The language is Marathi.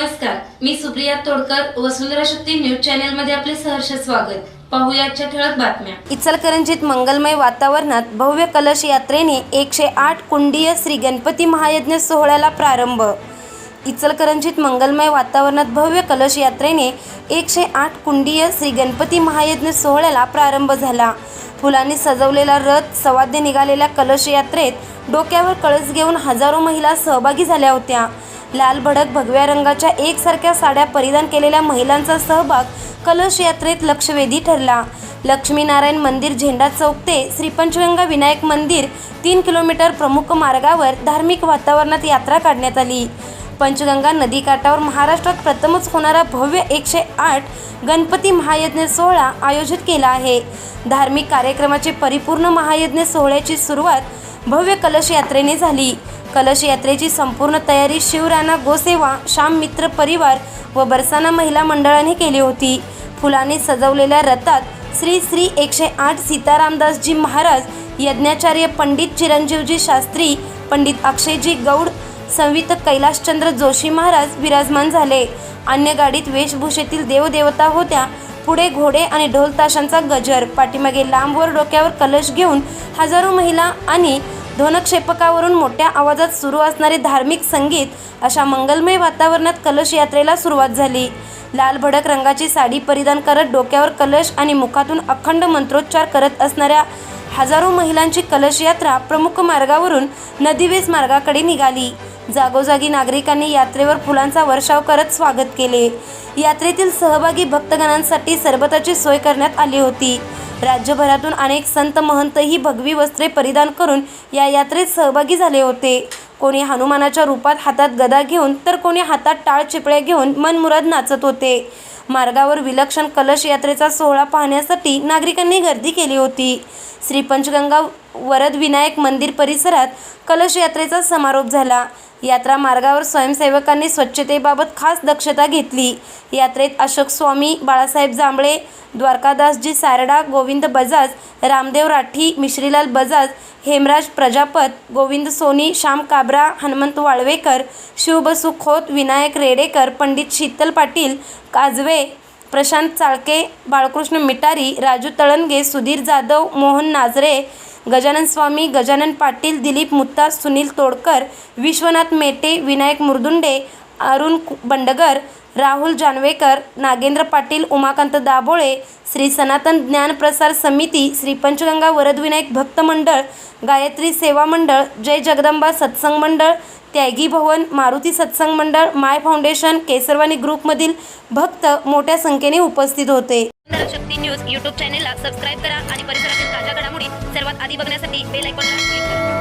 नमस्कार मी सुप्रिया तोडकर वसुंधरा शक्ती न्यूज चॅनेल मध्ये आपले सहर्ष स्वागत. ठळक बातम्या. इचलकरंजीत मंगलमय वातावरणात भव्य कलश यात्रेने एकशे आठ कुंडीय श्री गणपती महायज्ञ सोहळ्याला प्रारंभ. इचलकरंजीत मंगलमय वातावरणात भव्य कलश यात्रेने एकशे आठ कुंडीय श्री गणपती महायज्ञ सोहळ्याला प्रारंभ झाला. फुलांनी सजवलेला रथ सवाद्य निघालेल्या कलश यात्रेत डोक्यावर कळस घेऊन हजारो महिला सहभागी झाल्या होत्या. लाल भडक भगव्या रंगाच्या एकसारख्या साड्या परिधान केलेल्या महिलांचा सहभाग कलश यात्रेत लक्षवेधी ठरला. लक्ष्मीनारायण मंदिर झेंडा चौक ते श्री पंचगंगा विनायक मंदिर तीन किलोमीटर प्रमुख मार्गावर धार्मिक वातावरणात यात्रा काढण्यात आली. पंचगंगा नदीकाठावर महाराष्ट्रात प्रथमच होणारा भव्य एकशे आठ गणपती महायज्ञ सोहळा आयोजित केला आहे. धार्मिक कार्यक्रमाचे परिपूर्ण महायज्ञ सोहळ्याची सुरुवात भव्य कलश यात्रेने झाली. कलश यात्रेची संपूर्ण तयारी शिवराणा गोसेवा श्याम मित्र परिवार व बरसाना महिला मंडळाने केली होती. फुलाने सजवलेल्या रथात श्री श्री एकशे आठ सीतारामदासजी महाराज यज्ञाचार्य पंडित चिरंजीवजी शास्त्री पंडित अक्षयजी गौड संवित कैलाशचंद्र जोशी महाराज विराजमान झाले. अन्य गाडीत वेशभूषेतील देवदेवता होत्या. पुढे घोडे आणि ढोल ताशांचा गजर पाठीमागे लांबवर डोक्यावर कलश घेऊन हजारो महिला आणि ध्वनक्षेपकावरून मोठ्या आवाजात सुरू असणारे धार्मिक संगीत अशा मंगलमय वातावरणात कलश यात्रेला सुरुवात झाली. लाल भडक रंगाची साडी परिधान करत डोक्यावर कलश आणि मुखातून अखंड मंत्रोच्चार करत असणाऱ्या हजारो महिलांची कलश यात्रा प्रमुख मार्गावरून नदीवेस मार्गाकडे निघाली. जागोजागी नागरिकांनी यात्रेवर फुलांचा वर्षाव करत स्वागत केले. यात्रेतील सहभागी भक्तगणांसाठी सरबताची सोय करण्यात आली होती. राज्यभरातून अनेक संत महंतही भगवी वस्त्रे परिधान करून या यात्रेत सहभागी झाले होते. कोणी हनुमानाच्या रूपात हातात गदा घेऊन तर कोणी हातात टाळ चिपळ्या घेऊन मनमुराद नाचत होते. मार्गावर विलक्षण कलश यात्रेचा सोहळा पाहण्यासाठी नागरिकांनी गर्दी केली होती. श्री पंचगंगा वरद विनायक मंदिर परिसरात कलश यात्रेचा समारोप झाला. यात्रा मार्गावर स्वयंसेवकांनी स्वच्छतेबाबत खास दक्षता घेतली. यात्रेत अशोक स्वामी बाळासाहेब जांभळे द्वारकादासजी सारडा गोविंद बजाज रामदेव राठी मिश्रीलाल बजाज हेमराज प्रजापत गोविंद सोनी श्याम काबरा हनुमंत वाळवेकर शिवबसू खोत विनायक रेडेकर पंडित शीतल पाटील काजवे प्रशांत चाळके बाळकृष्ण मिटारी राजू तळणगे सुधीर जाधव मोहन नाजरे गजानन स्वामी गजानन पाटील दिलीप मुत्तार सुनील तोडकर विश्वनाथ मेटे विनायक मुरदुंडे अरुण कु- बंडगर राहुल जानवेकर नागेंद्र पाटील उमाकांत दाभोळे श्री सनातन ज्ञानप्रसार समिती श्री पंचगंगा वरदविनायक भक्त मंडळ गायत्री सेवा मंडळ जय जगदंबा सत्संग मंडळ त्यागी भवन मारुती सत्संग मंडळ माय फाउंडेशन केसरवाणी ग्रुपमधील भक्त मोठ्या संख्येने उपस्थित होते. शक्ती न्यूज यूट्यूब चॅनेलला सबस्क्राईब करा आणि परिसरातील ताज्या घडामोडी सर्वात आधी बघण्यासाठी बेल आयकॉनला